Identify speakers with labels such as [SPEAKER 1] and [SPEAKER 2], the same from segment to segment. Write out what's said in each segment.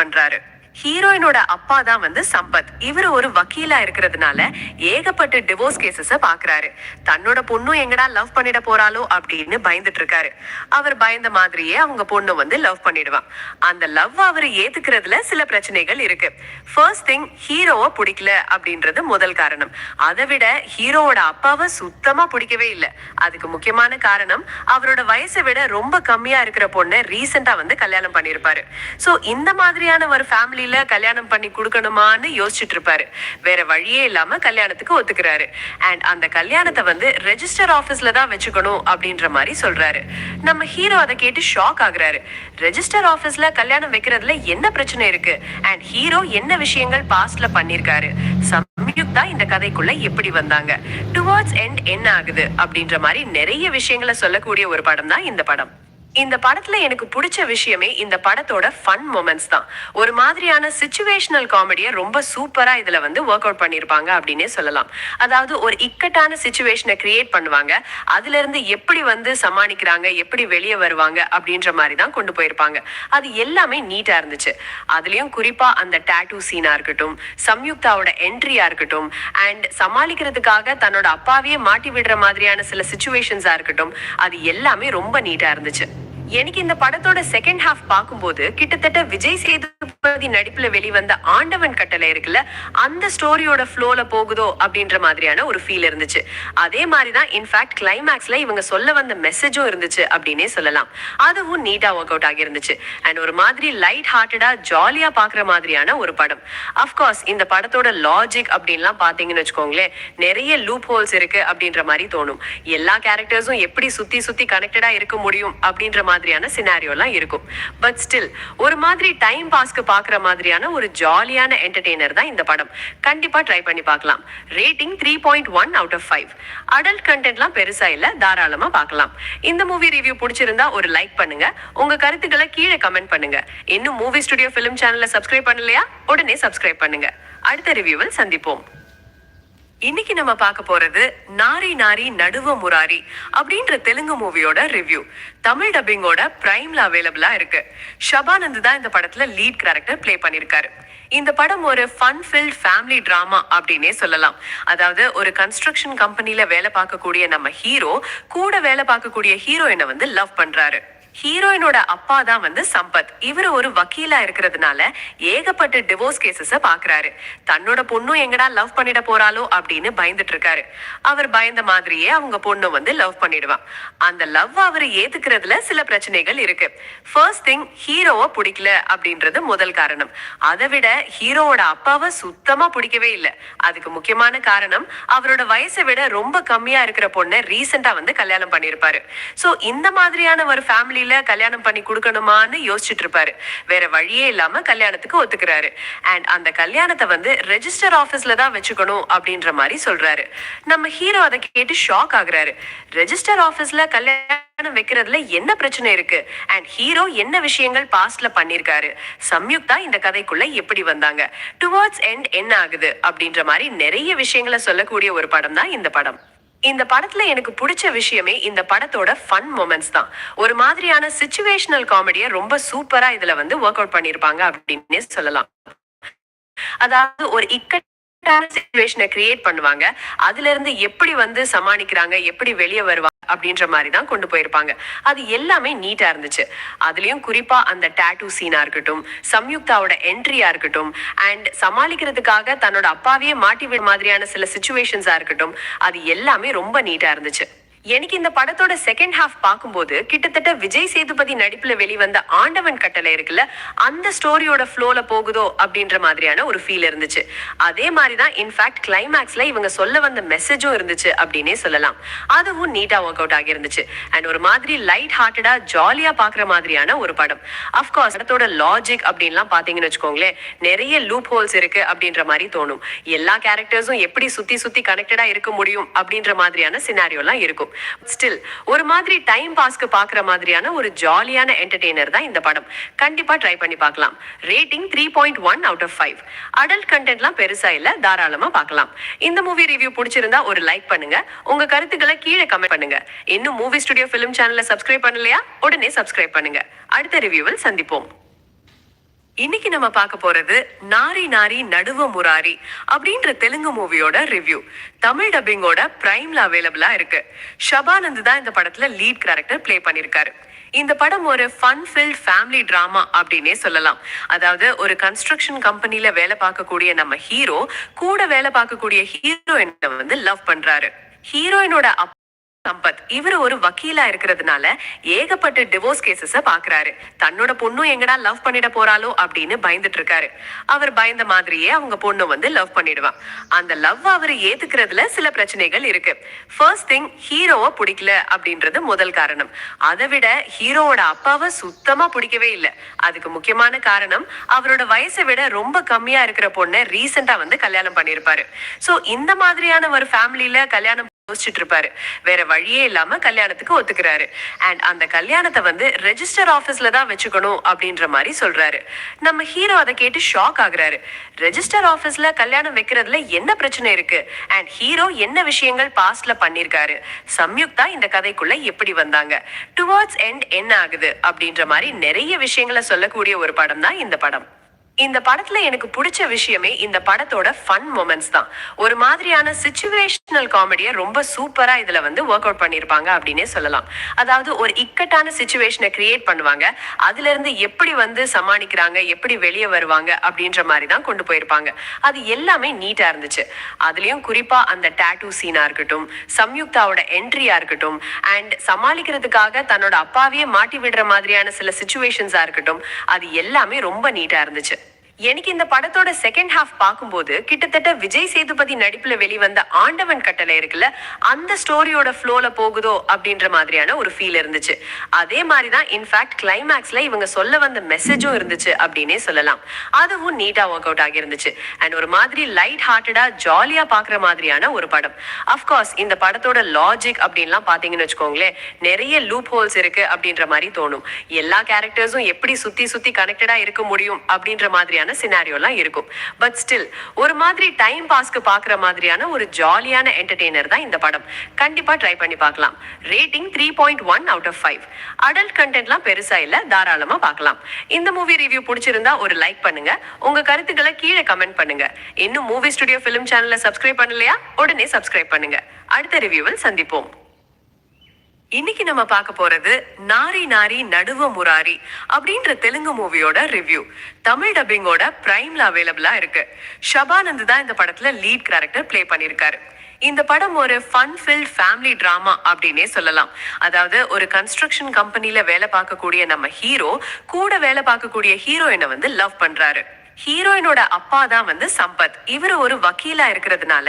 [SPEAKER 1] பண்றாரு. ஹீரோயினோட அப்பா தான் வந்து சம்பத். இவர் ஒரு வக்கீலா இருக்கிறதுனால ஏகப்பட்ட டிவோர்ஸ் கேசஸ பாக்குறாரு. தன்னோட பொண்ணும் எங்கடா லவ் பண்ணிட போறாளோ அப்படின்னு பயந்துட்டு இருக்காரு அவர் பயந்த மாதிரியே அவங்க பொண்ணு வந்து லவ் பண்ணிடுவான். அந்த லவ் அவர் ஏத்துக்கிறதுல சில பிரச்சனைகள் இருக்கு. ஃபர்ஸ்ட் திங் ஹீரோவை பிடிக்கல அப்படின்றது முதல் காரணம். அதை விட ஹீரோவோட அப்பாவை சுத்தமா பிடிக்கவே இல்லை. அதுக்கு முக்கியமான காரணம் அவரோட வயசை விட ரொம்ப கம்மியா இருக்கிற பொண்ணை ரீசெண்டா வந்து கல்யாணம் பண்ணிருப்பாரு சோ இந்த மாதிரியான ஒரு ஃபேமிலி ஃபேமிலில கல்யாணம் பண்ணி கொடுக்கணுமான்னு யோசிச்சுட்டு இருப்பாரு. வேற வழியே இல்லாம கல்யாணத்துக்கு ஒத்துக்கிறாரு. அண்ட் அந்த கல்யாணத்தை வந்து ரெஜிஸ்டர் ஆபீஸ்ல தான் வச்சுக்கணும் அப்படின்ற மாதிரி சொல்றாரு. நம்ம ஹீரோ அதை கேட்டு ஷாக் ஆகுறாரு. ரெஜிஸ்டர் ஆபீஸ்ல கல்யாணம் வைக்கிறதுல என்ன பிரச்சனை இருக்கு? அண்ட் ஹீரோ என்ன விஷயங்கள் பாஸ்ட்ல பண்ணிருக்காரு சம்யுக்தா இந்த கதைக்குள்ள எப்படி வந்தாங்க? டுவார்ட்ஸ் எண்ட் என்ன ஆகுது? அப்படின்ற மாதிரி நிறைய விஷயங்களை சொல்லக்கூடிய ஒரு படம் தான் இந்த படம். இந்த படத்துல எனக்கு பிடிச்ச விஷயமே இந்த படத்தோட ஃபன் மொமெண்ட்ஸ் தான். ஒரு மாதிரியான சுச்சுவேஷனல் காமெடியை ரொம்ப சூப்பரா இதுல வந்து ஒர்க் அவுட் பண்ணிருப்பாங்க அப்படின்னே சொல்லலாம். அதாவது ஒரு இக்கட்டான சுச்சுவேஷனை கிரியேட் பண்ணுவாங்க. அதுல இருந்து எப்படி வந்து சமாளிக்கிறாங்க எப்படி வெளியே வருவாங்க அப்படின்ற மாதிரி தான் கொண்டு போயிருப்பாங்க. அது எல்லாமே நீட்டா இருந்துச்சு. அதுலயும் குறிப்பா அந்த டேட்டூ சீனா இருக்கட்டும் சம்யுக்தாவோட என்ட்ரியா இருக்கட்டும் அண்ட் சமாளிக்கிறதுக்காக தன்னோட அப்பாவையே மாட்டி விடுற மாதிரியான சில சுச்சுவேஷன்ஸா இருக்கட்டும் அது எல்லாமே ரொம்ப நீட்டா இருந்துச்சு. எனக்கு இந்த படத்தோட செகண்ட் ஹாஃப் பார்க்கும்போது கிட்டத்தட்ட விஜய் சேதுபதி நடிப்புல வெளிவந்த ஆண்டவன் கட்டளை இருக்குல்ல அந்த ஸ்டோரியோட ஃப்ளோல போகுதோ அப்படின்ற மாதிரியான ஒரு ஃபீல் இருந்துச்சு. அதே மாதிரி தான் இன்ஃபேக்ட் கிளைமேக்ஸ்ல இவங்க சொல்ல வந்த மெசேஜும் இருந்துச்சு அப்படின்னே சொல்லலாம். அதுவும் நீட்டா ஒர்க் அவுட் ஆகியிருந்துச்சு. அண்ட் ஒரு மாதிரி லைட் ஹார்ட்டடா ஜாலியா பாக்குற மாதிரியான ஒரு படம். அஃப்கோர்ஸ் இந்த படத்தோட லாஜிக் அப்படின்லாம் பாத்தீங்கன்னு வச்சுக்கோங்களேன் நிறைய லூப் ஹோல்ஸ் இருக்கு அப்படின்ற மாதிரி தோணும். எல்லா கேரக்டர்ஸும் எப்படி சுத்தி சுத்தி கனெக்டடா இருக்க முடியும் அப்படின்ற மாதிரி மாதிரியான சினாரியோலாம் இருக்கும். பட் ஸ்டில் ஒரு மாதிரி டைம் பாஸ்க்கு பாக்குற மாதிரியான ஒரு ஜாலியான என்டர்டெய்னர் தான் இந்த படம். கண்டிப்பா ட்ரை பண்ணி பார்க்கலாம். Rating three point one out of five adult கண்டென்ட்லாம் பெருசா இல்ல தாராளமா பார்க்கலாம். இந்த மூவி ரிவ்யூ பிடிச்சிருந்தா ஒரு லைக் பண்ணுங்க. உங்க கருத்துக்களை கீழே கமெண்ட் பண்ணுங்க. இன்னும் மூவி ஸ்டுடியோ ஃபிலிம் சேனலை சப்ஸ்கிரைப் பண்ணலையா? உடனே சப்ஸ்கிரைப் பண்ணுங்க. அடுத்த ரிவ்யூவில் சந்திப்போம். இன்னைக்கு நம்ம பார்க்க போறது நாரி நாரி நடுவ முராரி அப்படின்ற தெலுங்கு மூவியோட ரிவ்யூ தமிழ் டப்பிங்கோட பிரைம்ல அவைலபிளா இருக்கு. ஷபானந்த் தான் இந்த படத்துல லீட் கேரக்டர் ப்ளே பண்ணிருக்காரு. இந்த படம் ஒரு ஃபன் ஃபில்ட் ஃபேமிலி டிராமா அப்படின்னே சொல்லலாம். அதாவது ஒரு கன்ஸ்ட்ரக்ஷன் கம்பெனில வேலை பார்க்கக்கூடிய நம்ம ஹீரோ கூட வேலை பார்க்கக்கூடிய ஹீரோயினை வந்து லவ் பண்றாரு. ஹீரோயினோட அப்பா தான் வந்து சம்பத். இவர் ஒரு வக்கீலா இருக்கிறதுனால ஏகப்பட்ட டிவோர்ஸ் கேசஸ பாக்குறாரு. தன்னோட பொண்ணும் எங்கடா லவ் பண்ணிட போறாளோ அப்படின்னு பயந்துட்டு இருக்காரு அவர் பயந்த மாதிரியே அவங்க பொண்ணு வந்து லவ் பண்ணிடுவான் அந்த லவ் அவர் ஏத்துக்கிறதுல சில பிரச்சனைகள் இருக்கு. ஃபர்ஸ்ட் திங் ஹீரோவை பிடிக்கல அப்படின்றது முதல் காரணம். அதை விட ஹீரோவோட அப்பாவை சுத்தமா பிடிக்கவே இல்லை. அதுக்கு முக்கியமான காரணம் அவரோட வயசை விட ரொம்ப கம்மியா இருக்கிற பொண்ணை ரீசெண்டா வந்து கல்யாணம் பண்ணிருப்பாரு. சோ இந்த மாதிரியான ஒரு ஃபேமிலியில ஃபேமிலில கல்யாணம் பண்ணி கொடுக்கணுமான்னு யோசிச்சுட்டு இருப்பாரு. வேற வழியே இல்லாம கல்யாணத்துக்கு ஒத்துக்கிறாரு. அண்ட் அந்த கல்யாணத்தை வந்து ரெஜிஸ்டர் ஆபீஸ்ல தான் வச்சுக்கணும் அப்படின்ற மாதிரி சொல்றாரு. நம்ம ஹீரோ அதை கேட்டு ஷாக் ஆகுறாரு. ரெஜிஸ்டர் ஆபீஸ்ல கல்யாணம் வைக்கிறதுல என்ன பிரச்சனை இருக்கு? அண்ட் ஹீரோ என்ன விஷயங்கள் பாஸ்ட்ல பண்ணிருக்காரு? சம்யுக்தா இந்த கதைக்குள்ள எப்படி வந்தாங்க? டுவர்ட்ஸ் எண்ட் என்ன ஆகுது? அப்படின்ற மாதிரி நிறைய விஷயங்களை சொல்லக்கூடிய ஒரு படம் தான் இந்த படம். இந்த படத்துல எனக்கு பிடிச்ச விஷயமே இந்த படத்தோட ஃபன் மொமெண்ட்ஸ் தான். ஒரு மாதிரியான சுச்சுவேஷனல் காமெடியை ரொம்ப சூப்பரா இதுல வந்து ஒர்க் அவுட் பண்ணிருப்பாங்க அப்படின்னு சொல்லலாம். அதாவது ஒரு இக்கட்டான சுச்சுவேஷனை கிரியேட் பண்ணுவாங்க. அதுல இருந்து எப்படி வந்து சமாளிக்கிறாங்க எப்படி வெளியே வருவாங்க அப்படின்ற மாதிரி தான் கொண்டு போயிருப்பாங்க. அது எல்லாமே நீட்டா இருந்துச்சு. அதுலயும் குறிப்பா அந்த டேட்டூ சீனா இருக்கட்டும் சம்யுக்தாவோட என்ட்ரியா இருக்கட்டும் அண்ட் சமாளிக்கிறதுக்காக தன்னோட அப்பாவையே மாட்டி விட மாதிரியான சில சுச்சுவேஷன்ஸா இருக்கட்டும் அது எல்லாமே ரொம்ப நீட்டா இருந்துச்சு. எனக்கு இந்த படத்தோட செகண்ட் ஹாஃப் பார்க்கும்போது கிட்டத்தட்ட விஜய் சேதுபதி நடிப்புல வெளிவந்த ஆண்டவன் கட்டளை இருக்குல்ல அந்த ஸ்டோரியோட ஃப்ளோல போகுதோ அப்படின்ற மாதிரியான ஒரு ஃபீல் இருந்துச்சு. அதே மாதிரி தான் இன்ஃபேக்ட் கிளைமேக்ஸ்ல இவங்க சொல்ல வந்த மெசேஜும் இருந்துச்சு அப்படின்னே சொல்லலாம். அதுவும் நீட்டா ஒர்க் அவுட் ஆகிருந்துச்சு அண்ட் ஒரு மாதிரி லைட் ஹார்ட்டடா ஜாலியா பாக்குற மாதிரியான ஒரு படம். அஃப்கோர்ஸ் படத்தோட லாஜிக் அப்படின்லாம் பாத்தீங்கன்னு வச்சுக்கோங்களேன் நிறைய லூப் ஹோல்ஸ் இருக்கு அப்படின்ற மாதிரி தோணும். எல்லா கேரக்டர்ஸும் எப்படி சுத்தி சுத்தி கனெக்டடா இருக்க முடியும் அப்படின்ற மாதிரியான சினாரியோலாம் இருக்கும். ஸ்டில் ஒரு மாதிரி டைம் பாஸ்க்கு பாக்குற மாதிரியான ஒரு ஜாலியான என்டர்டெய்னர் தான் இந்த படம். கண்டிப்பா ட்ரை பண்ணி பார்க்கலாம். Rating three point one out of five adult கண்டென்ட்லாம் பெருசா இல்ல தாராளமா பார்க்கலாம். இந்த மூவி ரிவ்யூ பிடிச்சிருந்தா ஒரு லைக் பண்ணுங்க. உங்க கருத்துக்களை கீழே கமெண்ட் பண்ணுங்க. இன்னும் மூவி ஸ்டுடியோ ஃபிலிம் சேனலை சப்ஸ்கிரைப் பண்ணலையா? உடனே சப்ஸ்கிரைப் பண்ணுங்க. அடுத்த ரிவ்யூவில் சந்திப்போம். இன்னைக்கு நம்ம பார்க்க போறது நாரி நாரி நடுவ முராரி அப்படின்ற தெலுங்கு மூவியோட ரிவ்யூ தமிழ் டப்பிங்கோட பிரைம்ல அவைலபிளா இருக்கு. ஷபானந்த் தான் இந்த படத்துல லீட் கேரக்டர் பிளே பண்ணிருக்காரு இந்த படம் ஒரு ஃபன் ஃபில்ட் ஃபேமிலி டிராமா அப்படின்னே சொல்லலாம். அதாவது ஒரு கன்ஸ்ட்ரக்ஷன் கம்பெனில வேலை பார்க்கக்கூடிய நம்ம ஹீரோ கூட வேலை பார்க்கக்கூடிய ஹீரோயினை வந்து லவ் பண்றாரு. ஹீரோயினோட சம்பத். இவர் ஒரு வக்கீலா இருக்கிறதுனால ஏகப்பட்ட டிவோர்ஸ் கேசஸ பாக்குறாரு. தன்னோட பொண்ணும் எங்கடா லவ் பண்ணிட போறாளோ அப்படின்னு பயந்துட்டு இருக்காரு அவர் பயந்த மாதிரியே அவங்க பொண்ணு வந்து லவ் பண்ணிடுவான் அந்த லவ் அவர் ஏத்துக்கிறதுல சில பிரச்சனைகள் இருக்கு. ஃபர்ஸ்ட் திங் ஹீரோவை பிடிக்கல அப்படின்றது முதல் காரணம். அதை விட ஹீரோவோட அப்பாவை சுத்தமா பிடிக்கவே இல்லை. அதுக்கு முக்கியமான காரணம் அவரோட வயசை விட ரொம்ப கம்மியா இருக்கிற பொண்ணை ரீசெண்டா வந்து கல்யாணம் பண்ணியிருப்பாரு. சோ இந்த மாதிரியான ஒரு ஃபேமிலியில கல்யாணம் யோசிச்சுட்டு இருப்பாரு வேற வழியே இல்லாம கல்யாணத்துக்கு ஒத்துக்கிறாரு. அண்ட் அந்த கல்யாணத்தை வந்து ரெஜிஸ்டர் ஆபீஸ்ல தான் வச்சுக்கணும் அப்படின்ற மாதிரி சொல்றாரு. நம்ம ஹீரோ அதை கேட்டு ஷாக் ஆகுறாரு. ரெஜிஸ்டர் ஆபீஸ்ல கல்யாணம் வைக்கிறதுல என்ன பிரச்சனை இருக்கு? அண்ட் ஹீரோ என்ன விஷயங்கள் பாஸ்ட்ல பண்ணிருக்காரு? சம்யுக்தா இந்த கதைக்குள்ள எப்படி வந்தாங்க? டுவர்ட்ஸ் எண்ட் என்ன ஆகுது? அப்படின்ற மாதிரி நிறைய விஷயங்களை சொல்லக்கூடிய ஒரு படம் தான் இந்த படம். இந்த படத்துல எனக்கு பிடிச்ச விஷயமே இந்த படத்தோட ஃபன் மொமெண்ட்ஸ் தான். ஒரு மாதிரியான சிச்சுவேஷனல் காமெடியை ரொம்ப சூப்பரா இதுல வந்து ஒர்க் அவுட் பண்ணிருப்பாங்க அப்படின்னே சொல்லலாம். அதாவது ஒரு இக்கட்டான சுச்சுவேஷனை கிரியேட் பண்ணுவாங்க. அதுல இருந்து எப்படி வந்து சமாளிக்கிறாங்க எப்படி வெளியே வருவாங்க அப்படின்ற மாதிரி தான் கொண்டு போயிருப்பாங்க. அது எல்லாமே நீட்டா இருந்துச்சு. அதுலயும் குறிப்பா அந்த டேட்டூ சீனா இருக்கட்டும் சம்யுக்தாவோட என்ட்ரியா இருக்கட்டும் அண்ட் சமாளிக்கிறதுக்காக தன்னோட அப்பாவையே மாட்டி விடுற மாதிரியான சில சுச்சுவேஷன்ஸா இருக்கட்டும் அது எல்லாமே ரொம்ப நீட்டா இருந்துச்சு. எனக்கு இந்த படத்தோட செகண்ட் ஹாஃப் பார்க்கும்போது கிட்டத்தட்ட விஜய் சேதுபதி நடிப்புல வெளிவந்த ஆண்டவன் கட்டளை இருக்குல்ல அந்த ஸ்டோரியோட ஃப்ளோல போகுதோ அப்படின்ற மாதிரியான ஒரு ஃபீல் இருந்துச்சு. அதே மாதிரி தான் இன்ஃபேக்ட் கிளைமேக்ஸ்ல இவங்க சொல்ல வந்த மெசேஜும் இருந்துச்சு அப்படின்னே சொல்லலாம். அதுவும் நீட்டா ஒர்க் அவுட் ஆகியிருந்துச்சு. அண்ட் ஒரு மாதிரி லைட் ஹார்ட்டடா ஜாலியா பாக்குற மாதிரியான ஒரு படம். அஃப்கோர்ஸ் இந்த படத்தோட லாஜிக் அப்படின்லாம் பாத்தீங்கன்னு வச்சுக்கோங்களேன் நிறைய லூப் ஹோல்ஸ் இருக்கு அப்படின்ற மாதிரி தோணும். எல்லா கேரக்டர்ஸும் எப்படி சுத்தி சுத்தி கனெக்டடா இருக்க முடியும் அப்படின்ற மாதிரியான மாதிரியான சினாரியோலாம் இருக்கும். பட் ஸ்டில் ஒரு மாதிரி டைம் பாஸ்க்கு பார்க்குற மாதிரியான ஒரு ஜாலியான என்டர்டெய்னர் தான் இந்த படம். கண்டிப்பாக ட்ரை பண்ணி பார்க்கலாம். Rating three point one out of five adult கண்டென்ட்லாம் பெருசாக இல்லை தாராளமாக பார்க்கலாம். இந்த மூவி ரிவ்யூ பிடிச்சிருந்தா ஒரு லைக் பண்ணுங்க. உங்கள் கருத்துக்களை கீழே கமெண்ட் பண்ணுங்க. இன்னும் மூவி ஸ்டுடியோ ஃபிலிம் சேனலை சப்ஸ்கிரைப் பண்ணலையா? உடனே சப்ஸ்கிரைப் பண்ணுங்க. அடுத்த ரிவ்யூவில் சந்திப்போம். இன்னைக்கு நம்ம பார்க்க போறது நாரி நாரி நடுவ முராரி அப்படின்ற தெலுங்கு மூவியோட ரிவ்யூ தமிழ் டப்பிங்கோட பிரைம்ல அவைலபிளா இருக்கு. ஷபானந்த் தான் இந்த படத்துல லீட் கேரக்டர் ப்ளே பண்ணிருக்காரு இந்த படம் ஒரு ஃபன் ஃபில் ஃபேமிலி டிராமா அப்படின்னே சொல்லலாம். அதாவது ஒரு கன்ஸ்ட்ரக்ஷன் கம்பெனில வேலை பார்க்கக்கூடிய நம்ம ஹீரோ கூட வேலை பார்க்கக்கூடிய ஹீரோயினை வந்து லவ் பண்றாரு. ஹீரோயினோட அப்பா தான் வந்து சம்பத். இவர் ஒரு வக்கீலா இருக்கிறதுனால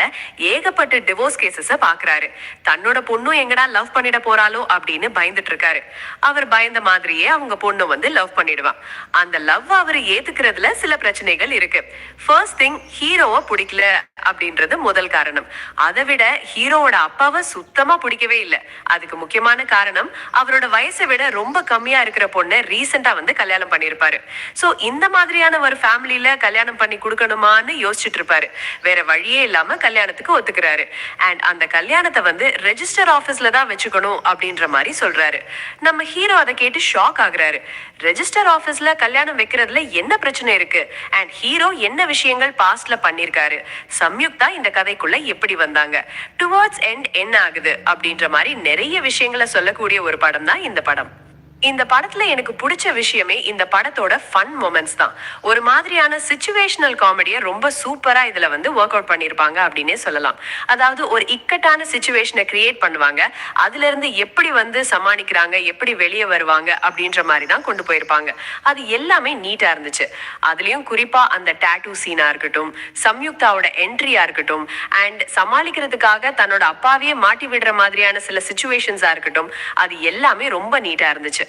[SPEAKER 1] ஏகப்பட்ட டிவோர்ஸ் கேசஸ பாக்குறாரு. தன்னோட பொண்ணும் எங்கடா லவ் பண்ணிட போறாளோ அப்படின்னு பயந்துட்டு இருக்காரு. அவர் பயந்த மாதிரியே அவங்க பொண்ணு வந்து லவ் பண்ணிடுவான் அந்த லவ் அவர் ஏத்துக்கிறதுல சில பிரச்சனைகள் இருக்கு. ஃபர்ஸ்ட் திங் ஹீரோவை பிடிக்கல அப்படின்றது முதல் காரணம். அதை விட ஹீரோவோட அப்பாவை சுத்தமா பிடிக்கவே இல்லை. அதுக்கு முக்கியமான காரணம் அவரோட வயசை விட ரொம்ப கம்மியா இருக்கிற பொண்ணை ரீசெண்டா வந்து கல்யாணம் பண்ணிருப்பாரு சோ இந்த மாதிரியான ஒரு ஃபேமிலி ஃபேமிலியில கல்யாணம் பண்ணி கொடுக்கணுமான்னு யோசிச்சுட்டு இருப்பாரு வேற வழியே இல்லாம கல்யாணத்துக்கு ஒத்துக்கிறாரு. அண்ட் அந்த கல்யாணத்தை வந்து ரெஜிஸ்டர் ஆபீஸ்ல தான் வச்சுக்கணும் அப்படின்ற மாதிரி சொல்றாரு. நம்ம ஹீரோ அதை கேட்டு ஷாக் ஆகுறாரு. ரெஜிஸ்டர் ஆபீஸ்ல கல்யாணம் வைக்கிறதுல என்ன பிரச்சனை இருக்கு? அண்ட் ஹீரோ என்ன விஷயங்கள் பாஸ்ட்ல பண்ணிருக்காரு? சம்யுக்தா இந்த கதைக்குள்ள எப்படி வந்தாங்க? டுவர்ட்ஸ் எண்ட் என்ன ஆகுது? அப்படின்ற மாதிரி நிறைய விஷயங்களை சொல்லக்கூடிய ஒரு படம் தான் இந்த படம். இந்த படத்துல எனக்கு பிடிச்ச விஷயமே இந்த படத்தோட ஃபன் மொமெண்ட்ஸ் தான். ஒரு மாதிரியான சுச்சுவேஷனல் காமெடியை ரொம்ப சூப்பரா இதுல வந்து ஒர்க் அவுட் பண்ணிருப்பாங்க அப்படின்னே சொல்லலாம். அதாவது ஒரு இக்கட்டான சுச்சுவேஷனை கிரியேட் பண்ணுவாங்க. அதுல இருந்து எப்படி வந்து சமாளிக்கிறாங்க எப்படி வெளியே வருவாங்க அப்படின்ற மாதிரி தான் கொண்டு போயிருப்பாங்க. அது எல்லாமே நீட்டா இருந்துச்சு. அதுலயும் குறிப்பா அந்த டேட்டூ சீனா இருக்கட்டும் சம்யுக்தாவோட என்ட்ரியா இருக்கட்டும் அண்ட் சமாளிக்கிறதுக்காக தன்னோட அப்பாவையே மாட்டி விடுற மாதிரியான சில சுச்சுவேஷன்ஸா இருக்கட்டும் அது எல்லாமே ரொம்ப நீட்டா இருந்துச்சு.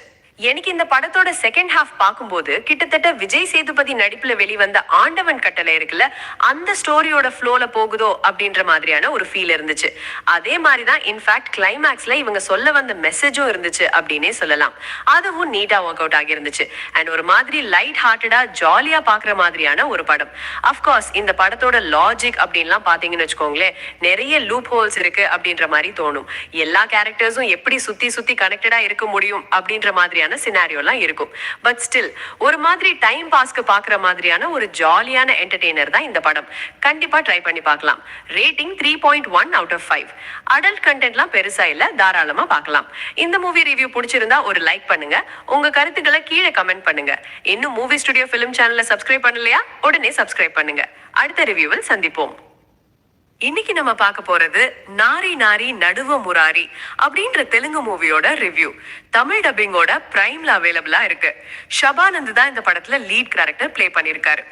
[SPEAKER 1] எனக்கு இந்த படத்தோட செகண்ட் ஹாஃப் பார்க்கும்போது கிட்டத்தட்ட விஜய் சேதுபதி நடிப்புல வெளிவந்த ஆண்டவன் கட்டளை இருக்குல்ல அந்த ஸ்டோரியோட ஃப்ளோல போகுதோ அப்படின்ற மாதிரியான ஒரு ஃபீல் இருந்துச்சு. அதே மாதிரி தான் இன்ஃபேக்ட் கிளைமேக்ஸ்ல இவங்க சொல்ல வந்த மெசேஜும் இருந்துச்சு அப்படின்னே சொல்லலாம். அதுவும் நீட்டா ஒர்க் அவுட் ஆகியிருந்துச்சு. அண்ட் ஒரு மாதிரி லைட் ஹார்ட்டடா ஜாலியா பாக்குற மாதிரியான ஒரு படம். அஃப்கோர்ஸ் இந்த படத்தோட லாஜிக் அப்படின்லாம் பாத்தீங்கன்னு வச்சுக்கோங்களேன் நிறைய லூப் ஹோல்ஸ் இருக்கு அப்படின்ற மாதிரி தோணும். எல்லா கேரக்டர்ஸும் எப்படி சுத்தி சுத்தி கனெக்டடா இருக்க முடியும் அப்படின்ற மாதிரியான மாதிரியான சினாரியோலாம் இருக்கும். பட் ஸ்டில் ஒரு மாதிரி டைம் பாஸ்க்கு பார்க்குற மாதிரியான ஒரு ஜாலியான என்டர்டெய்னர் தான் இந்த படம். கண்டிப்பாக ட்ரை பண்ணி பார்க்கலாம். Rating three point one out of five adult கண்டென்ட்லாம் பெருசாக இல்லை தாராளமாக பார்க்கலாம். இந்த மூவி ரிவ்யூ பிடிச்சிருந்தா ஒரு லைக் பண்ணுங்க. உங்க கருத்துக்களை கீழே கமெண்ட் பண்ணுங்க. இன்னும் மூவி ஸ்டுடியோ ஃபிலிம் சேனலை சப்ஸ்கிரைப் பண்ணலையா? உடனே சப்ஸ்கிரைப் பண்ணுங்க. அடுத்த ரிவ்யூவில் சந்திப்போம். இன்னைக்கு நம்ம பார்க்க போறது நாரி நாரி நடுவ முராரி அப்படின்ற தெலுங்கு மூவியோட ரிவ்யூ தமிழ் டப்பிங்கோட பிரைம்ல அவைலபிளா இருக்கு. ஷபானந்த் தான் இந்த படத்துல லீட் கேரக்டர் ப்ளே பண்ணிருக்காரு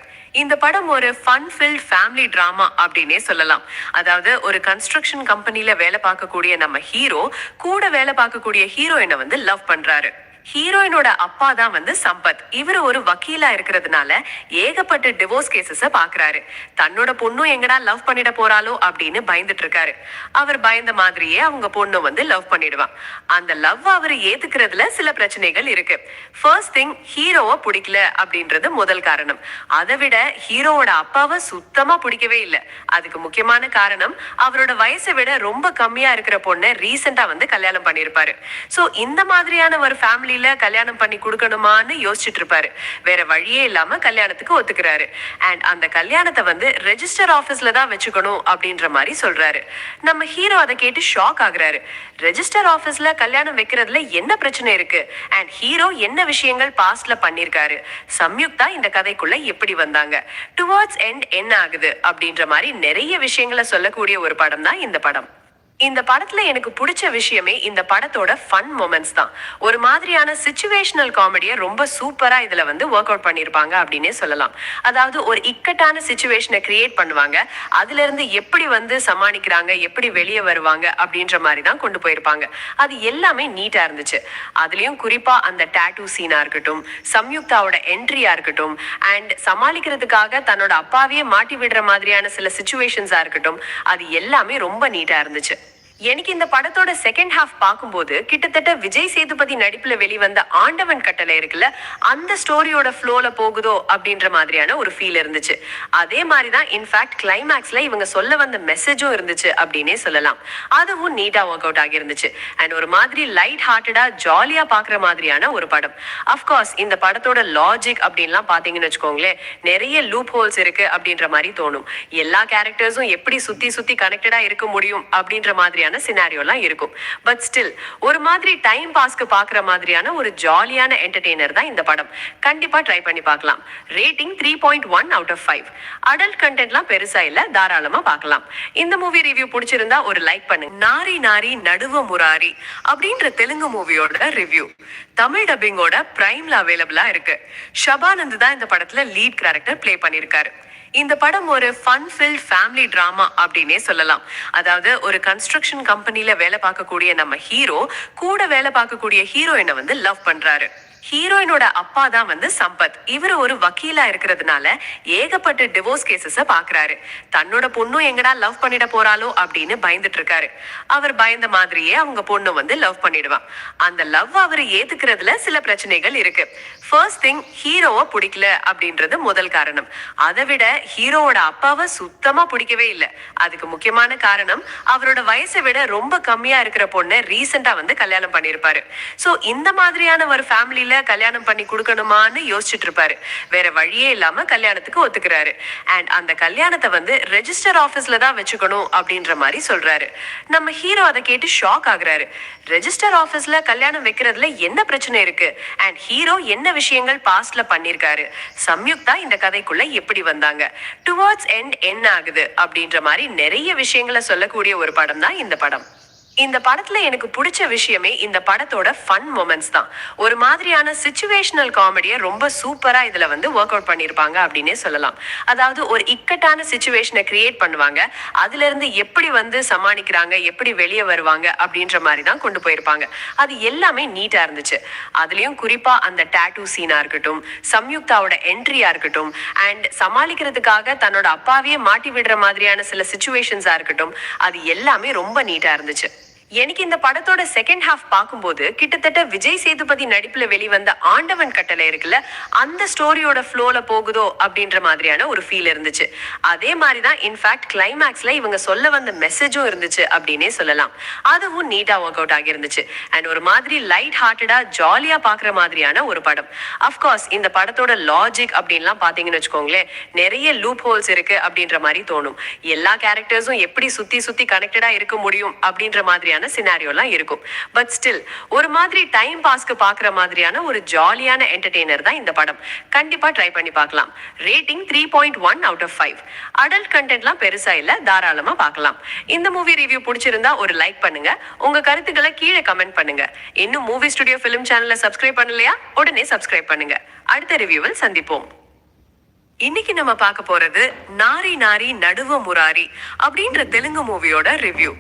[SPEAKER 1] இந்த படம் ஒரு ஃபன் ஃபில்ட் ஃபேமிலி டிராமா அப்படின்னே சொல்லலாம். அதாவது ஒரு கன்ஸ்ட்ரக்ஷன் கம்பெனில வேலை பார்க்கக்கூடிய நம்ம ஹீரோ கூட வேலை பார்க்கக்கூடிய ஹீரோயினை வந்து லவ் பண்றாரு. ஹீரோயினோட அப்பா தான் வந்து சம்பத். இவர் ஒரு வக்கீலா இருக்கிறதுனால ஏகப்பட்ட டிவோர்ஸ் கேசஸ பாக்குறாரு. தன்னோட பொண்ணும் எங்கடா லவ் பண்ணிட போறாளோ அப்படின்னு பயந்துட்டு இருக்காரு. அவர் பயந்த மாதிரியே அவங்க பொண்ணு வந்து லவ் பண்ணிடுவான் அந்த லவ் அவர் ஏத்துக்கிறதுல சில பிரச்சனைகள் இருக்கு. ஃபர்ஸ்ட் திங் ஹீரோவை பிடிக்கல அப்படின்றது முதல் காரணம். அதை விட ஹீரோவோட அப்பாவை சுத்தமா பிடிக்கவே இல்லை. அதுக்கு முக்கியமான காரணம் அவரோட வயசை விட ரொம்ப கம்மியா இருக்கிற பொண்ணை ரீசெண்டா வந்து கல்யாணம் பண்ணிருப்பாரு சோ இந்த மாதிரியான ஒரு ஃபேமிலியில கல்யாணம் பண்ணி கொடுக்கணுமான்னு யோசிச்சுட்டு இருப்பாரு வேற வழியே இல்லாம கல்யாணத்துக்கு ஒத்துக்கிறாரு. அண்ட் அந்த கல்யாணத்தை வந்து ரெஜிஸ்டர் ஆபீஸ்ல தான் வச்சுக்கணும் அப்படின்ற மாதிரி சொல்றாரு. நம்ம ஹீரோ அதை கேட்டு ஷாக் ஆகுறாரு. ரெஜிஸ்டர் ஆபீஸ்ல கல்யாணம் வைக்கிறதுல என்ன பிரச்சனை இருக்கு? அண்ட் ஹீரோ என்ன விஷயங்கள் பாஸ்ட்ல பண்ணிருக்காரு? சம்யுக்தா இந்த கதைக்குள்ள எப்படி வந்தாங்க. டுவர்ட்ஸ் எண்ட் என்ன ஆகுது? அப்படின்ற மாதிரி நிறைய விஷயங்களை சொல்லக்கூடிய ஒரு படம் தான் இந்த படம். இந்த படத்துல எனக்கு பிடிச்ச விஷயமே இந்த படத்தோட ஃபன் மொமெண்ட்ஸ் தான். ஒரு மாதிரியான சுச்சுவேஷனல் காமெடியை ரொம்ப சூப்பரா இதுல வந்து ஒர்க் அவுட் பண்ணிருப்பாங்க அப்படின்னே சொல்லலாம். அதாவது ஒரு இக்கட்டான சுச்சுவேஷனை கிரியேட் பண்ணுவாங்க. அதுல இருந்து எப்படி வந்து சமாளிக்கிறாங்க எப்படி வெளியே வருவாங்க அப்படின்ற மாதிரி தான் கொண்டு போயிருப்பாங்க. அது எல்லாமே நீட்டா இருந்துச்சு. அதுலயும் குறிப்பா அந்த டேட்டூ சீனா இருக்கட்டும் சம்யுக்தாவோட என்ட்ரியா இருக்கட்டும் அண்ட் சமாளிக்கிறதுக்காக தன்னோட அப்பாவையே மாட்டி விடுற மாதிரியான சில சுச்சுவேஷன்ஸா இருக்கட்டும் அது எல்லாமே ரொம்ப நீட்டா இருந்துச்சு. எனக்கு இந்த படத்தோட செகண்ட் ஹாஃப் பார்க்கும்போது கிட்டத்தட்ட விஜய் சேதுபதி நடிப்புல வெளிவந்த ஆண்டவன் கட்டளை இருக்குல்ல அந்த ஸ்டோரியோட ஃப்ளோல போகுதோ அப்படின்ற மாதிரியான ஒரு ஃபீல் இருந்துச்சு. அதே மாதிரி தான் இன்ஃபேக்ட் கிளைமேக்ஸ்ல இவங்க சொல்ல வந்த மெசேஜும் இருந்துச்சு அப்படின்னே சொல்லலாம். அதுவும் நீட்டா ஒர்க் அவுட் ஆகியிருந்துச்சு. அண்ட் ஒரு மாதிரி லைட் ஹார்ட்டடா ஜாலியா பாக்குற மாதிரியான ஒரு படம். அஃப்கோர்ஸ் இந்த படத்தோட லாஜிக் அப்படின்லாம் பாத்தீங்கன்னு வச்சுக்கோங்களேன் நிறைய லூப் ஹோல்ஸ் இருக்கு அப்படின்ற மாதிரி தோணும். எல்லா கேரக்டர்ஸும் எப்படி சுத்தி சுத்தி கனெக்டடா இருக்க முடியும் அப்படின்ற மாதிரியான சினாரியோலாம் இருக்கும். பட் ஸ்டில் ஒரு மாதிரி டைம் பாஸ்க்கு பாக்குற மாதிரியான ஒரு ஜாலியான என்டர்டெய்னர் தான் இந்த படம். கண்டிப்பா ட்ரை பண்ணி பார்க்கலாம். Rating three point one out of five adult கண்டென்ட்லாம் பெருசா இல்ல தாராளமா பார்க்கலாம். இந்த மூவி ரிவ்யூ பிடிச்சிருந்தா ஒரு லைக் பண்ணுங்க. நாரி நாரி நடுவ முராரி அப்படின்ற தெலுங்கு மூவியோட ரிவ்யூ தமிழ் டப்பிங்கோட பிரைம்ல அவைலபிளா இருக்கு. ஷபானந்த் தான் இந்த படத்துல லீட் கேரக்டர் ப்ளே பண்ணிருக்காரு இந்த படம் ஒரு ஃபன் ஃபில்ட் ஃபேமிலி ட்ராமா அப்படின்னே சொல்லலாம். அதாவது ஒரு கன்ஸ்ட்ரக்ஷன் கம்பெனில வேலை பார்க்கக்கூடிய நம்ம ஹீரோ கூட வேலை பார்க்கக்கூடிய ஹீரோயினை வந்து லவ் பண்றாரு. ஹீரோயினோட அப்பா தான் வந்து சம்பத். இவர் ஒரு வக்கீலா இருக்கிறதுனால ஏகப்பட்ட டிவோர்ஸ் கேசஸ பாக்குறாரு. தன்னோட பொண்ணும் எங்கடா லவ் பண்ணிட போறாளோ அப்படின்னு பயந்துட்டு இருக்காரு அவர் பயந்த மாதிரியே அவங்க பொண்ணு வந்து லவ் பண்ணிடுவான் அந்த லவ் அவர் ஏத்துக்கிறதுல சில பிரச்சனைகள் இருக்கு. ஃபர்ஸ்ட் திங் ஹீரோவை பிடிக்கல அப்படின்றது முதல் காரணம். அதை விட ஹீரோவோட அப்பாவை சுத்தமா பிடிக்கவே இல்லை. அதுக்கு முக்கியமான காரணம் அவரோட வயசை விட ரொம்ப கம்மியா இருக்கிற பொண்ணை ரீசெண்டா வந்து கல்யாணம் பண்ணிருப்பாரு. சோ இந்த மாதிரியான ஒரு ஃபேமிலில கல்யாணம் பண்ணி கொடுக்கணுமான்னு யோசிச்சுட்டு இருப்பாரு. வேற வழியே இல்லாம கல்யாணத்துக்கு ஒத்துக்கிறாரு. அண்ட் அந்த கல்யாணத்தை வந்து ரெஜிஸ்டர் ஆபீஸ்ல தான் வச்சுக்கணும் அப்படின்ற மாதிரி சொல்றாரு. நம்ம ஹீரோ அதை கேட்டு ஷாக் ஆகுறாரு. ரெஜிஸ்டர் ஆபீஸ்ல கல்யாணம் வைக்கிறதுல என்ன பிரச்சனை இருக்கு? அண்ட் ஹீரோ என்ன விஷயங்கள் பாஸ்ட்ல பண்ணிருக்காரு? சம்யுக்தா இந்த கதைக்குள்ள எப்படி வந்தாங்க? டுவர்ட்ஸ் எண்ட் என்ன ஆகுது? அப்படின்ற மாதிரி நிறைய விஷயங்களை சொல்லக்கூடிய ஒரு படம் தான் இந்த படம். இந்த படத்துல எனக்கு பிடிச்ச விஷயமே இந்த படத்தோட ஃபன் மொமெண்ட்ஸ் தான். ஒரு மாதிரியான சுச்சுவேஷனல் காமெடியை ரொம்ப சூப்பரா இதுல வந்து ஒர்க் அவுட் பண்ணிருப்பாங்க அப்படின்னே சொல்லலாம். அதாவது ஒரு இக்கட்டான சுச்சுவேஷனை கிரியேட் பண்ணுவாங்க. அதுல இருந்து எப்படி வந்து சமாளிக்கிறாங்க எப்படி வெளியே வருவாங்க அப்படின்ற மாதிரி தான் கொண்டு போயிருப்பாங்க. அது எல்லாமே நீட்டா இருந்துச்சு. அதுலயும் குறிப்பா அந்த டேட்டூ சீனா இருக்கட்டும் சம்யுக்தாவோட என்ட்ரியா இருக்கட்டும் அண்ட் சமாளிக்கிறதுக்காக தன்னோட அப்பாவையே மாட்டி விடுற மாதிரியான சில சுச்சுவேஷன்ஸா இருக்கட்டும் அது எல்லாமே ரொம்ப நீட்டா இருந்துச்சு. எனக்கு இந்த படத்தோட செகண்ட் ஹாஃப் பார்க்கும்போது கிட்டத்தட்ட விஜய் சேதுபதி நடிப்புல வெளிவந்த ஆண்டவன் கட்டளை இருக்குல்ல அந்த ஸ்டோரியோட ஃப்ளோல போகுதோ அப்படின்ற மாதிரியான ஒரு ஃபீல் இருந்துச்சு. அதே மாதிரி தான் இன்ஃபேக்ட் கிளைமேக்ஸ்ல இவங்க சொல்ல வந்த மெசேஜும் இருந்துச்சு அப்படின்னே சொல்லலாம். அதுவும் நீட்டா ஒர்க் அவுட் ஆகியிருந்துச்சு. அண்ட் ஒரு மாதிரி லைட் ஹார்ட்டடா ஜாலியா பாக்குற மாதிரியான ஒரு படம். அஃப்கோர்ஸ் இந்த படத்தோட லாஜிக் அப்படின்லாம் பாத்தீங்கன்னு வச்சுக்கோங்களேன் நிறைய லூப் ஹோல்ஸ் இருக்கு அப்படின்ற மாதிரி தோணும். எல்லா கேரக்டர்ஸும் எப்படி சுத்தி சுத்தி கனெக்டடா இருக்க முடியும் அப்படின்ற மாதிரியான சினாரியோலாம் இருக்கும். பட் ஸ்டில் ஒரு மாதிரி டைம் பாஸ்க்கு பார்க்குற மாதிரியான ஒரு ஜாலியான என்டர்டெய்னர் தான் இந்த படம். கண்டிப்பா ட்ரை பண்ணி பார்க்கலாம். Rating three point one out of five adult கண்டென்ட்லாம் பெருசா இல்ல தாராளமா பார்க்கலாம். இந்த மூவி ரிவ்யூ பிடிச்சிருந்தா ஒரு லைக் பண்ணுங்க. உங்க கருத்துக்களை கீழே கமெண்ட் பண்ணுங்க. இன்னும் மூவி ஸ்டுடியோ ஃபிலிம் சேனலை சப்ஸ்கிரைப் பண்ணலையா? உடனே சப்ஸ்கிரைப் பண்ணுங்க. அடுத்த ரிவ்யூவில் சந்திப்போம். இன்னைக்கு நம்ம பார்க்க போறது நாரி நாரி நடுவ முராரி அப்படின்ற தெலுங்கு மூவியோட ரிவ்யூ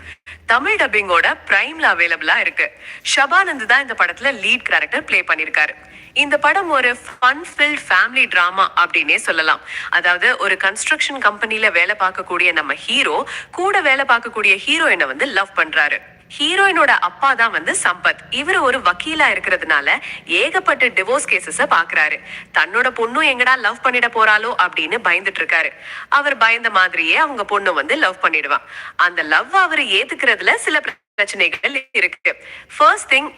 [SPEAKER 1] தமிழ் டப்பிங்கோட பிரைம்ல அவைலபிளா இருக்கு. ஷபானந்து தான் இந்த படத்துல லீட் கேரக்டர் பிளே பண்ணிருக்காரு. இந்த படம் ஒரு ஃபன் ஃபில்ட் ஃபேமிலி டிராமா அப்படின்னே சொல்லலாம். அதாவது ஒரு கன்ஸ்ட்ரக்ஷன் கம்பெனில வேலை பார்க்கக்கூடிய நம்ம ஹீரோ கூட வேலை பார்க்கக்கூடிய ஹீரோயினை வந்து லவ் பண்றாரு. ஹீரோயினோட அப்பா தான் வந்து சம்பத். இவர் ஒரு வக்கீலா இருக்கிறதுனால ஏகப்பட்ட டிவோர்ஸ் கேசஸ பாக்குறாரு. தன்னோட பொண்ணும் எங்கடா லவ் பண்ணிட போறாளோ அப்படின்னு பயந்துட்டு இருக்காரு அவர் பயந்த மாதிரியே அவங்க பொண்ணு வந்து லவ் பண்ணிடுவான் அந்த லவ் அவர் ஏத்துக்கிறதுல சில பிரச்சனைகள் இருக்கு. ஃபர்ஸ்ட் திங்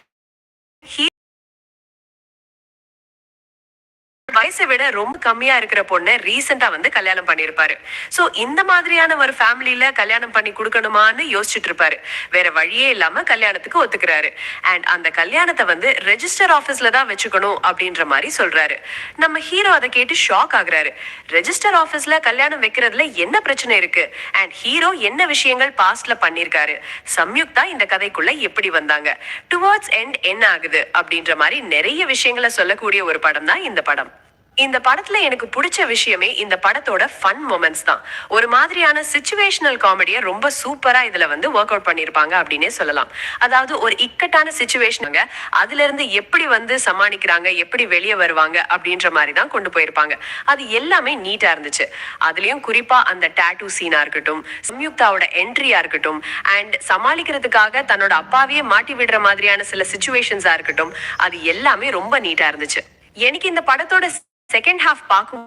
[SPEAKER 1] வயசை விட ரொம்ப கம்மியா இருக்கிற பொண்ணை ரீசெண்டா வந்து கல்யாணம் பண்ணிருப்பாரு சோ இந்த மாதிரியான ஒரு ஃபேமிலியில கல்யாணம் பண்ணி கொடுக்கணுமான்னு யோசிச்சுட்டு இருப்பாரு. வேற வழியே இல்லாம கல்யாணத்துக்கு ஒத்துக்கிறாரு. அண்ட் அந்த கல்யாணத்தை வந்து ரெஜிஸ்டர் ஆபீஸ்ல தான் வச்சுக்கணும் அப்படின்ற மாதிரி சொல்றாரு. நம்ம ஹீரோ அதை கேட்டு ஷாக் ஆகுறாரு. ரெஜிஸ்டர் ஆபீஸ்ல கல்யாணம் வைக்கிறதுல என்ன பிரச்சனை இருக்கு? அண்ட் ஹீரோ என்ன விஷயங்கள் பாஸ்ட்ல பண்ணிருக்காரு சம்யுக்தா இந்த கதைக்குள்ள எப்படி வந்தாங்க? டுவர்ட்ஸ் எண்ட் என்ன ஆகுது? அப்படின்ற மாதிரி நிறைய விஷயங்களை சொல்லக்கூடிய ஒரு படம் தான் இந்த படம். இந்த படத்துல எனக்கு பிடிச்ச விஷயமே இந்த படத்தோட ஃபன் மொமெண்ட்ஸ் தான். ஒரு மாதிரியான சுச்சுவேஷனல் காமெடியை ரொம்ப சூப்பரா இதுல வந்து ஒர்க் அவுட் பண்ணிருப்பாங்க அப்படின்னே சொல்லலாம். அதாவது ஒரு இக்கட்டான சுச்சுவேஷனுங்க அதுல இருந்து எப்படி வந்து சமாளிக்கிறாங்க எப்படி வெளியே வருவாங்க அப்படின்ற மாதிரி தான் கொண்டு போயிருப்பாங்க. அது எல்லாமே நீட்டா இருந்துச்சு. அதுலயும் குறிப்பா அந்த டேட்டூ சீனா இருக்கட்டும் சம்யுக்தாவோட என்ட்ரியா இருக்கட்டும் அண்ட் சமாளிக்கிறதுக்காக தன்னோட அப்பாவையே மாட்டி விடுற மாதிரியான சில சுச்சுவேஷன்ஸா இருக்கட்டும் அது எல்லாமே ரொம்ப நீட்டா இருந்துச்சு. எனக்கு இந்த படத்தோட செகண்ட் ஹாஃப் பார்க்கும்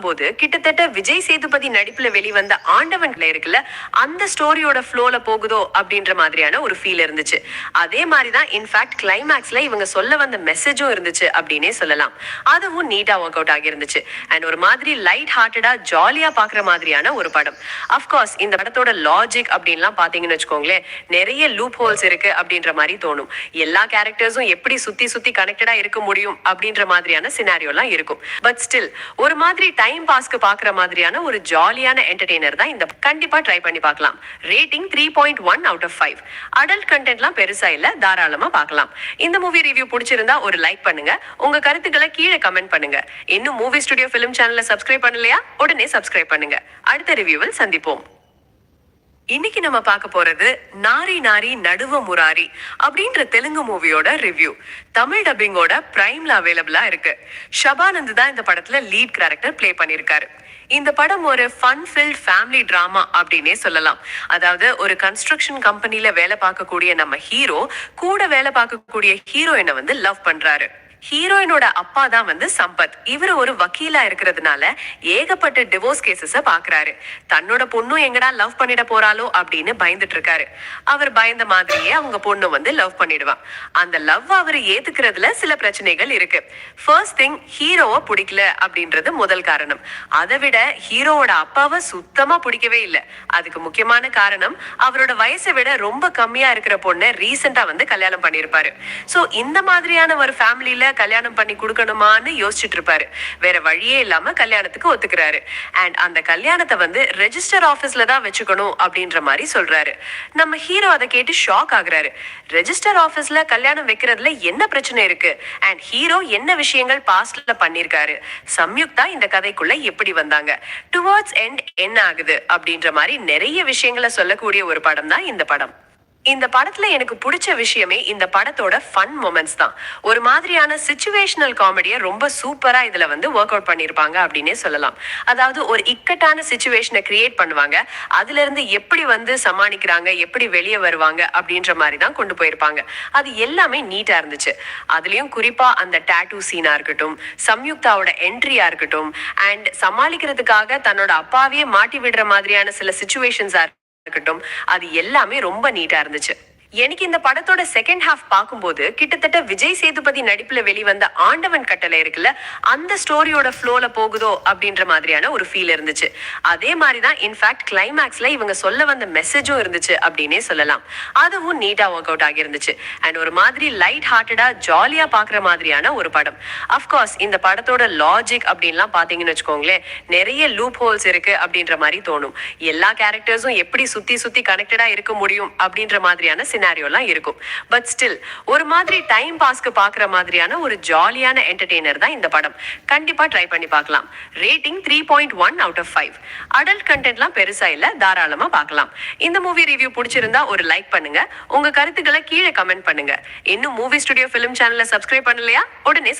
[SPEAKER 1] போது கிட்டத்தட்ட விஜய் சேதுபதி நடிப்புல வெளிவந்த ஆண்டவன்ல இருக்குல்ல அந்த ஸ்டோரியோட ஃப்ளோல போகுதோ அப்படின்ற மாதிரியான ஒரு ஃபீல் இருந்துச்சு. அதே மாதிரிதான் இன்ஃபேக்ட் கிளைமேக்ஸ்ல இவங்க சொல்ல வந்த மெசேஜும் இருந்துச்சு அப்படின்னே சொல்லலாம். அதுவும் நீட்டா ஒர்க் அவுட் ஆகியிருந்துச்சு. அண்ட் ஒரு மாதிரி லைட் ஹார்ட்டடா ஜாலியா பாக்குற மாதிரியான ஒரு படம். அஃப்கோர்ஸ் இந்த படத்தோட லாஜிக் அப்படின்லாம் பாத்தீங்கன்னு வச்சுக்கோங்களேன் நிறைய லூப் ஹோல்ஸ் இருக்கு அப்படின்ற மாதிரி தோணும். எல்லா கேரக்டர்ஸும் எப்படி சுத்தி சுத்தி கனெக்டடா இருக்க முடியும் அப்படின்ற மாதிரியான சினாரியோலாம் இருக்கும். பட் ஸ்டில் ஒரு மாதிரி டைம் பாஸ்க்கு பாக்குற மாதிரியான ஒரு ஜாலியான என்டர்டெய்னர் தான் இந்த கண்டிப்பா ட்ரை பண்ணி பார்க்கலாம். Rating three point one out of five adult கண்டென்ட்லாம் பெருசா இல்ல தாராளமா பார்க்கலாம். இந்த மூவி ரிவ்யூ பிடிச்சிருந்தா ஒரு லைக் பண்ணுங்க. உங்க கருத்துக்களை கீழே கமெண்ட் பண்ணுங்க. இன்னும் மூவி ஸ்டுடியோ பிலிம் சேனலை சப்ஸ்கிரைப் பண்ணலையா? உடனே சப்ஸ்கிரைப் பண்ணுங்க. அடுத்த ரிவ்யூவில் சந்திப்போம். இன்னைக்கு நம்ம பார்க்க போறது நாரி நாரி நடுவ முராரி அப்படின்ற தெலுங்கு மூவியோட ரிவ்யூ தமிழ் டப்பிங்கோட பிரைம்ல அவைலபிளா இருக்கு. ஷபானந்த் தான் இந்த படத்துல லீட் கேரக்டர் ப்ளே பண்ணிருக்காரு இந்த படம் ஒரு ஃபன் ஃபில்ட் ஃபேமிலி டிராமா அப்படின்னே சொல்லலாம். அதாவது ஒரு கன்ஸ்ட்ரக்ஷன் கம்பெனியில வேலை பார்க்கக்கூடிய நம்ம ஹீரோ கூட வேலை பார்க்கக்கூடிய ஹீரோயினை வந்து லவ் பண்றாரு. ஹீரோயினோட அப்பா தான் வந்து சம்பத். இவர் ஒரு வக்கீலா இருக்கிறதுனால ஏகப்பட்ட டிவோர்ஸ் கேசஸ பாக்குறாரு. தன்னோட பொண்ணும் எங்கடா லவ் பண்ணிட போறாளோ அப்படின்னு பயந்துட்டு இருக்காரு. அவர் பயந்த மாதிரியே அவங்க பொண்ணு வந்து லவ் பண்ணிடுவான். அந்த லவ் அவர் ஏத்துக்கிறதுல சில பிரச்சனைகள் இருக்கு. ஃபர்ஸ்ட் திங் ஹீரோவை பிடிக்கல அப்படின்றது முதல் காரணம். அதை விட ஹீரோவோட அப்பாவை சுத்தமா பிடிக்கவே இல்லை. அதுக்கு முக்கியமான காரணம் அவரோட வயசை விட ரொம்ப கம்மியா இருக்கிற பொண்ணை ரீசெண்டா வந்து கல்யாணம் பண்ணிருப்பாரு சோ இந்த மாதிரியான ஒரு ஃபேமிலியில கல்யாணம் பண்ணி கொடுக்கணுமான்னு யோசிச்சுட்டு இருப்பாரு. வேற வழியே இல்லாம கல்யாணத்துக்கு ஒத்துக்கிறாரு. அண்ட் அந்த கல்யாணத்தை வந்து ரெஜிஸ்டர் ஆபீஸ்ல தான் வச்சுக்கணும் அப்படின்ற மாதிரி சொல்றாரு. நம்ம ஹீரோ அதை கேட்டு ஷாக் ஆகுறாரு. ரெஜிஸ்டர் ஆபீஸ்ல கல்யாணம் வைக்கிறதுல என்ன பிரச்சனை இருக்கு? அண்ட் ஹீரோ என்ன விஷயங்கள் பாஸ்ட்ல பண்ணிருக்காரு? சம்யுக்தா இந்த கதைக்குள்ள எப்படி வந்தாங்க? டுவர்ட்ஸ் எண்ட் என்ன ஆகுது? அப்படின்ற மாதிரி நிறைய விஷயங்களை சொல்லக்கூடிய ஒரு படம் தான் இந்த படம். இந்த படத்துல எனக்கு பிடிச்ச விஷயமே இந்த படத்தோட ஃபன் மொமெண்ட்ஸ் தான். ஒரு மாதிரியான சுச்சுவேஷனல் காமெடியை ரொம்ப சூப்பரா இதுல வந்து ஒர்க் அவுட் பண்ணிருப்பாங்க அப்படின்னே சொல்லலாம். அதாவது ஒரு இக்கட்டான சுச்சுவேஷனை கிரியேட் பண்ணுவாங்க. அதுல இருந்து எப்படி வந்து சமாளிக்கிறாங்க எப்படி வெளியே வருவாங்க அப்படின்ற மாதிரி தான் கொண்டு போயிருப்பாங்க. அது எல்லாமே நீட்டா இருந்துச்சு. அதுலயும் குறிப்பா அந்த டேட்டூ சீனா இருக்கட்டும் சம்யுக்தாவோட என்ட்ரியா இருக்கட்டும் அண்ட் சமாளிக்கிறதுக்காக தன்னோட அப்பாவையே மாட்டி விடுற மாதிரியான சில சுச்சுவேஷன்ஸா இருக்கட்டும். அது எல்லாமே ரொம்ப நீட்டா இருந்துச்சு. எனக்கு இந்த படத்தோட செகண்ட் ஹாஃப் பார்க்கும்போது கிட்டத்தட்ட விஜய் சேதுபதி நடிப்புல வெளிவந்த ஆண்டவன் கட்டளை இருக்குல்ல அந்த ஸ்டோரியோட ஃப்ளோல போகுதோ அப்படின்ற மாதிரியான ஒரு ஃபீல் இருந்துச்சு. அதே மாதிரி தான் இன்ஃபேக்ட் கிளைமேக்ஸ்ல இவங்க சொல்ல வந்த மெசேஜும் இருந்துச்சு அப்படின்னே சொல்லலாம். அதுவும் நீட்டா ஒர்க் அவுட் ஆகியிருந்துச்சு. அண்ட் ஒரு மாதிரி லைட் ஹார்ட்டடா ஜாலியா பாக்குற மாதிரியான ஒரு படம். அஃப்கோர்ஸ் இந்த படத்தோட லாஜிக் அப்படின்லாம் பாத்தீங்கன்னு வச்சுக்கோங்களேன் நிறைய லூப் ஹோல்ஸ் இருக்கு அப்படின்ற மாதிரி தோணும். எல்லா கேரக்டர்ஸும் எப்படி சுத்தி சுத்தி கனெக்டடா இருக்க முடியும் அப்படின்ற மாதிரியான சினாரியோலாம் இருக்கும். பட் ஸ்டில் ஒரு மாதிரி டைம் பாஸ்க்கு பார்க்குற மாதிரியான ஒரு ஜாலியான என்டர்டெய்னர் தான் இந்த படம். கண்டிப்பாக ட்ரை பண்ணி பார்க்கலாம். Rating three point one out of five adult கண்டென்ட்லாம் பெருசா இல்ல தாராளமா பார்க்கலாம். இந்த மூவி ரிவ்யூ பிடிச்சிருந்தா ஒரு லைக் பண்ணுங்க. உங்க கருத்துக்களை கீழே கமெண்ட் பண்ணுங்க. இன்னும் மூவி ஸ்டுடியோ ஃபிலிம் சேனலை சப்ஸ்கிரைப் பண்ணலையா? உடனே